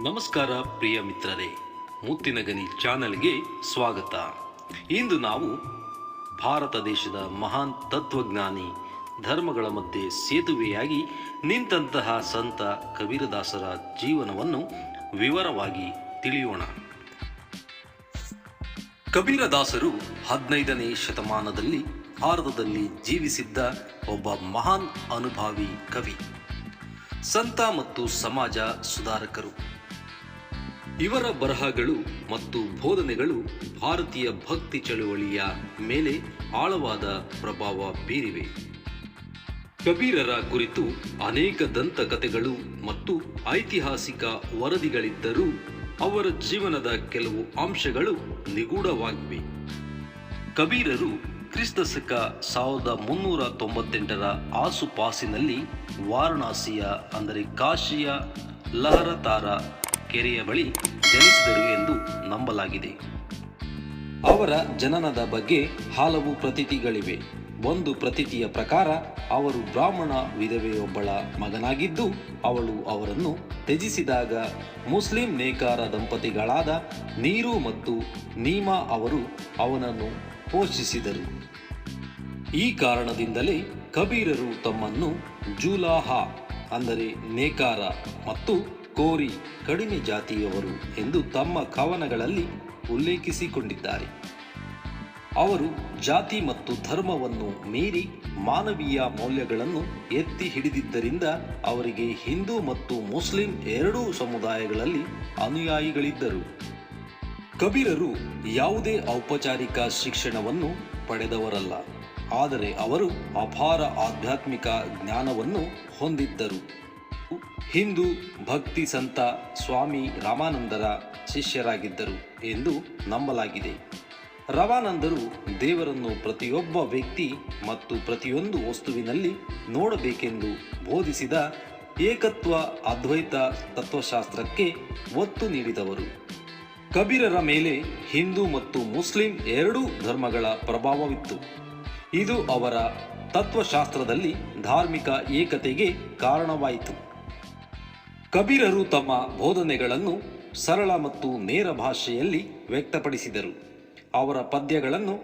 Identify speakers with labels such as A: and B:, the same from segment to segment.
A: ನಮಸ್ಕಾರ ಪ್ರಿಯ ಮಿತ್ರರೇ ಮುತ್ತಿನ ಗನಿ ಚಾನೆಲ್ಗೆ ಸ್ವಾಗತ. ಇಂದು ನಾವು ಭಾರತ ದೇಶದ ಮಹಾನ್ ತತ್ವಜ್ಞಾನಿ, ಧರ್ಮಗಳ ಮಧ್ಯೆ ಸೇತುವೆಯಾಗಿ ನಿಂತಹ ಸಂತ ಕಬೀರದಾಸರ ಜೀವನವನ್ನು ವಿವರವಾಗಿ ತಿಳಿಯೋಣ. ಕಬೀರದಾಸರು ಹದಿನೈದನೇ ಶತಮಾನದಲ್ಲಿ ಭಾರತದಲ್ಲಿ ಜೀವಿಸಿದ್ದ ಒಬ್ಬ ಮಹಾನ್ ಅನುಭಾವಿ ಕವಿ. ಸಂತ ಮತ್ತು ಸಮಾಜ ಸುಧಾರಕರು. ಇವರ ಬರಹಗಳು ಮತ್ತು ಬೋಧನೆಗಳು ಭಾರತೀಯ ಭಕ್ತಿ ಚಳುವಳಿಯ ಮೇಲೆ ಆಳವಾದ ಪ್ರಭಾವ ಬೀರಿವೆ. ಕಬೀರರ ಕುರಿತು ಅನೇಕ ದಂತಕಥೆಗಳು ಮತ್ತು ಐತಿಹಾಸಿಕ ವರದಿಗಳಿದ್ದರೂ ಅವರ ಜೀವನದ ಕೆಲವು ಅಂಶಗಳು ನಿಗೂಢವಾಗಿವೆ. ಕಬೀರರು ಕ್ರಿಸ್ತ ಶಕ ಸಾವಿರದ ಮುನ್ನೂರ ತೊಂಬತ್ತೆಂಟರ ಆಸುಪಾಸಿನಲ್ಲಿ ವಾರಣಾಸಿಯ, ಅಂದರೆ ಕಾಶಿಯ ಲಹರತಾರ ಕೆರೆಯ ಬಳಿ ಜನಿಸಿದರು ಎಂದು ನಂಬಲಾಗಿದೆ. ಅವರ ಜನನದ ಬಗ್ಗೆ ಹಲವು ಪ್ರತೀತಿಗಳಿವೆ. ಒಂದು ಪ್ರತೀತಿಯ ಪ್ರಕಾರ, ಅವರು ಬ್ರಾಹ್ಮಣ ವಿಧವೆಯೊಬ್ಬಳ ಮಗನಾಗಿದ್ದು, ಅವಳು ಅವರನ್ನು ತ್ಯಜಿಸಿದಾಗ ಮುಸ್ಲಿಂ ನೇಕಾರ ದಂಪತಿಗಳಾದ ನೀರು ಮತ್ತು ನೀಮಾ ಅವರು ಅವನನ್ನು ಪೋಷಿಸಿದರು. ಈ ಕಾರಣದಿಂದಲೇ ಕಬೀರರು ತಮ್ಮನ್ನು ಜೂಲಾಹಾ, ಅಂದರೆ ನೇಕಾರ ಮತ್ತು ಕೋರಿ ಕಡಿಮೆ ಜಾತಿಯವರು ಎಂದು ತಮ್ಮ ಕವನಗಳಲ್ಲಿ ಉಲ್ಲೇಖಿಸಿಕೊಂಡಿದ್ದಾರೆ. ಅವರು ಜಾತಿ ಮತ್ತು ಧರ್ಮವನ್ನು ಮೀರಿ ಮಾನವೀಯ ಮೌಲ್ಯಗಳನ್ನು ಎತ್ತಿ ಹಿಡಿದಿದ್ದರಿಂದ ಅವರಿಗೆ ಹಿಂದೂ ಮತ್ತು ಮುಸ್ಲಿಂ ಎರಡೂ ಸಮುದಾಯಗಳಲ್ಲಿ ಅನುಯಾಯಿಗಳಿದ್ದರು. ಕಬೀರರು ಯಾವುದೇ ಔಪಚಾರಿಕ ಶಿಕ್ಷಣವನ್ನು ಪಡೆದವರಲ್ಲ, ಆದರೆ ಅವರು ಅಪಾರ ಆಧ್ಯಾತ್ಮಿಕ ಜ್ಞಾನವನ್ನು ಹೊಂದಿದ್ದರು. ಹಿಂದೂ ಭಕ್ತಿ ಸಂತ ಸ್ವಾಮಿ ರಾಮಾನಂದರ ಶಿಷ್ಯರಾಗಿದ್ದರು ಎಂದು ನಂಬಲಾಗಿದೆ. ರವಾನಂದರು ದೇವರನ್ನು ಪ್ರತಿಯೊಬ್ಬ ವ್ಯಕ್ತಿ ಮತ್ತು ಪ್ರತಿಯೊಂದು ವಸ್ತುವಿನಲ್ಲಿ ನೋಡಬೇಕೆಂದು ಬೋಧಿಸಿದ ಏಕತ್ವ ಅದ್ವೈತ ತತ್ವಶಾಸ್ತ್ರಕ್ಕೆ ಒತ್ತು ನೀಡಿದವರು. ಕಬೀರರ ಮೇಲೆ ಹಿಂದೂ ಮತ್ತು ಮುಸ್ಲಿಂ ಎರಡೂ ಧರ್ಮಗಳ ಪ್ರಭಾವವಿತ್ತು. ಇದು ಅವರ ತತ್ವಶಾಸ್ತ್ರದಲ್ಲಿ ಧಾರ್ಮಿಕ ಏಕತೆಗೆ ಕಾರಣವಾಯಿತು. ಕಬೀರರು ತಮ್ಮ ಬೋಧನೆಗಳನ್ನು ಸರಳ ಮತ್ತು ನೇರ ಭಾಷೆಯಲ್ಲಿ ವ್ಯಕ್ತಪಡಿಸಿದರು. ಅವರ ಪದ್ಯಗಳನ್ನು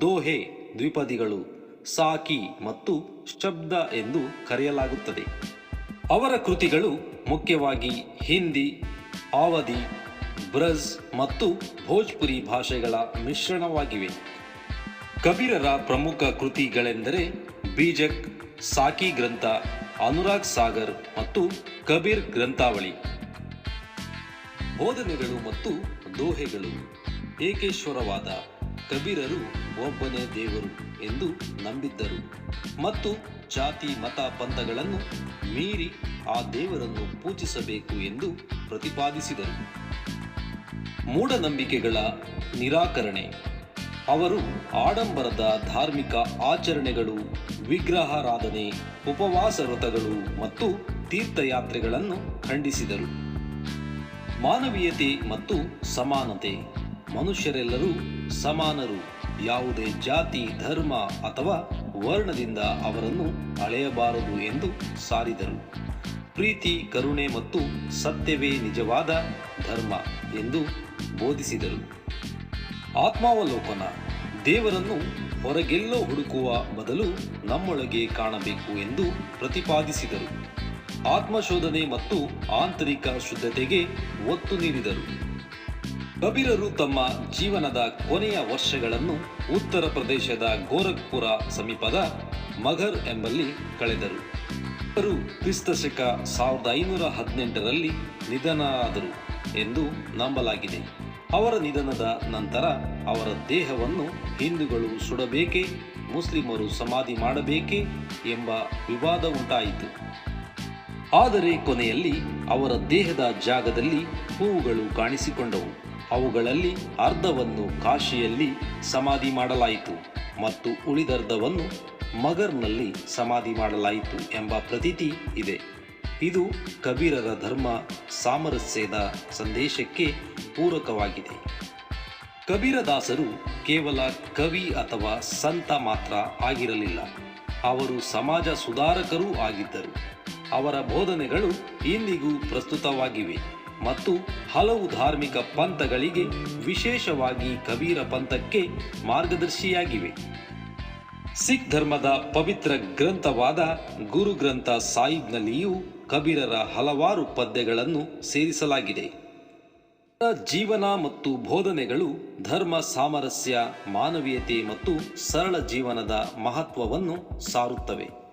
A: ದೋಹೆ, ದ್ವಿಪದಿಗಳು, ಸಾಕಿ ಮತ್ತು ಶಬ್ದ ಎಂದು ಕರೆಯಲಾಗುತ್ತದೆ. ಅವರ ಕೃತಿಗಳು ಮುಖ್ಯವಾಗಿ ಹಿಂದಿ, ಅವಧಿ, ಬ್ರಜ್ ಮತ್ತು ಭೋಜ್ಪುರಿ ಭಾಷೆಗಳ ಮಿಶ್ರಣವಾಗಿವೆ. ಕಬೀರರ ಪ್ರಮುಖ ಕೃತಿಗಳೆಂದರೆ ಬೀಜಕ್, ಸಾಕಿ ಗ್ರಂಥ, ಅನುರಾಗ್ ಸಾಗರ್ ಮತ್ತು ಕಬೀರ್ ಗ್ರಂಥಾವಳಿ. ಬೋಧನೆಗಳು ಮತ್ತು ದೋಹೆಗಳು. ಏಕೇಶ್ವರವಾದ ಕಬೀರರು ಒಬ್ಬನೇ ದೇವರು ಎಂದು ನಂಬಿದ್ದರು ಮತ್ತು ಜಾತಿ, ಮತ, ಪಂಥಗಳನ್ನು ಮೀರಿ ಆ ದೇವರನ್ನು ಪೂಜಿಸಬೇಕು ಎಂದು ಪ್ರತಿಪಾದಿಸಿದರು. ಮೂಢನಂಬಿಕೆಗಳ ನಿರಾಕರಣೆ. ಅವರು ಆಡಂಬರದ ಧಾರ್ಮಿಕ ಆಚರಣೆಗಳು, ವಿಗ್ರಹಾರಾಧನೆ, ಉಪವಾಸ ವ್ರತಗಳು ಮತ್ತು ತೀರ್ಥಯಾತ್ರೆಗಳನ್ನು ಖಂಡಿಸಿದರು. ಮಾನವೀಯತೆ ಮತ್ತು ಸಮಾನತೆ. ಮನುಷ್ಯರೆಲ್ಲರೂ ಸಮಾನರು. ಯಾವುದೇ ಜಾತಿ, ಧರ್ಮ ಅಥವಾ ವರ್ಣದಿಂದ ಅವರನ್ನು ಅಳೆಯಬಾರದು ಎಂದು ಸಾರಿದರು. ಪ್ರೀತಿ, ಕರುಣೆ ಮತ್ತು ಸತ್ಯವೇ ನಿಜವಾದ ಧರ್ಮ ಎಂದು ಬೋಧಿಸಿದರು. ಆತ್ಮಾವಲೋಕನ. ದೇವರನ್ನು ಹೊರಗೆಲ್ಲೋ ಹುಡುಕುವ ಬದಲು ನಮ್ಮೊಳಗೆ ಕಾಣಬೇಕು ಎಂದು ಪ್ರತಿಪಾದಿಸಿದರು. ಆತ್ಮಶೋಧನೆ ಮತ್ತು ಆಂತರಿಕ ಶುದ್ಧತೆಗೆ ಒತ್ತು ನೀಡಿದರು. ಕಬೀರರು ತಮ್ಮ ಜೀವನದ ಕೊನೆಯ ವರ್ಷಗಳನ್ನು ಉತ್ತರ ಪ್ರದೇಶದ ಗೋರಖ್ಪುರ ಸಮೀಪದ ಮಘರ್ ಎಂಬಲ್ಲಿ ಕಳೆದರು. ಅವರು ಕ್ರಿಸ್ತಶಕ ಸಾವಿರದ ಐನೂರ ಹದಿನೆಂಟರಲ್ಲಿ ನಿಧನರಾದರು ಎಂದು ನಂಬಲಾಗಿದೆ. ಅವರ ನಿಧನದ ನಂತರ ಅವರ ದೇಹವನ್ನು ಹಿಂದೂಗಳು ಸುಡಬೇಕೆ, ಮುಸ್ಲಿಮರು ಸಮಾಧಿ ಮಾಡಬೇಕೆ ಎಂಬ ವಿವಾದ ಉಂಟಾಯಿತು. ಆದರೆ ಕೊನೆಯಲ್ಲಿ ಅವರ ದೇಹದ ಜಾಗದಲ್ಲಿ ಹೂವುಗಳು ಕಾಣಿಸಿಕೊಂಡವು. ಅವುಗಳಲ್ಲಿ ಅರ್ಧವನ್ನು ಕಾಶಿಯಲ್ಲಿ ಸಮಾಧಿ ಮಾಡಲಾಯಿತು ಮತ್ತು ಉಳಿದರ್ಧವನ್ನು ಮಗರ್ನಲ್ಲಿ ಸಮಾಧಿ ಮಾಡಲಾಯಿತು ಎಂಬ ಪ್ರತೀತಿ ಇದೆ. ಇದು ಕಬೀರರ ಧರ್ಮ ಸಾಮರಸ್ಯದ ಸಂದೇಶಕ್ಕೆ ಪೂರಕವಾಗಿದೆ. ಕಬೀರದಾಸರು ಕೇವಲ ಕವಿ ಅಥವಾ ಸಂತ ಮಾತ್ರ ಆಗಿರಲಿಲ್ಲ. ಅವರು ಸಮಾಜ ಸುಧಾರಕರೂ ಆಗಿದ್ದರು. ಅವರ ಬೋಧನೆಗಳು ಇಂದಿಗೂ ಪ್ರಸ್ತುತವಾಗಿವೆ ಮತ್ತು ಹಲವು ಧಾರ್ಮಿಕ ಪಂಥಗಳಿಗೆ ವಿಶೇಷವಾಗಿ ಕಬೀರ ಪಂಥಕ್ಕೆ ಮಾರ್ಗದರ್ಶಿಯಾಗಿವೆ. ಸಿಖ್ ಧರ್ಮದ ಪವಿತ್ರ ಗ್ರಂಥವಾದ ಗುರು ಗ್ರಂಥ ಸಾಹಿಬ್ನಲ್ಲಿಯೂ ಕಬೀರರ ಹಲವಾರು ಪದ್ಯಗಳನ್ನು ಸೇರಿಸಲಾಗಿದೆ. ಜೀವನ ಮತ್ತು ಬೋಧನೆಗಳು ಧರ್ಮ ಸಾಮರಸ್ಯ, ಮಾನವೀಯತೆ ಮತ್ತು ಸರಳ ಜೀವನದ ಮಹತ್ವವನ್ನು ಸಾರುತ್ತವೆ.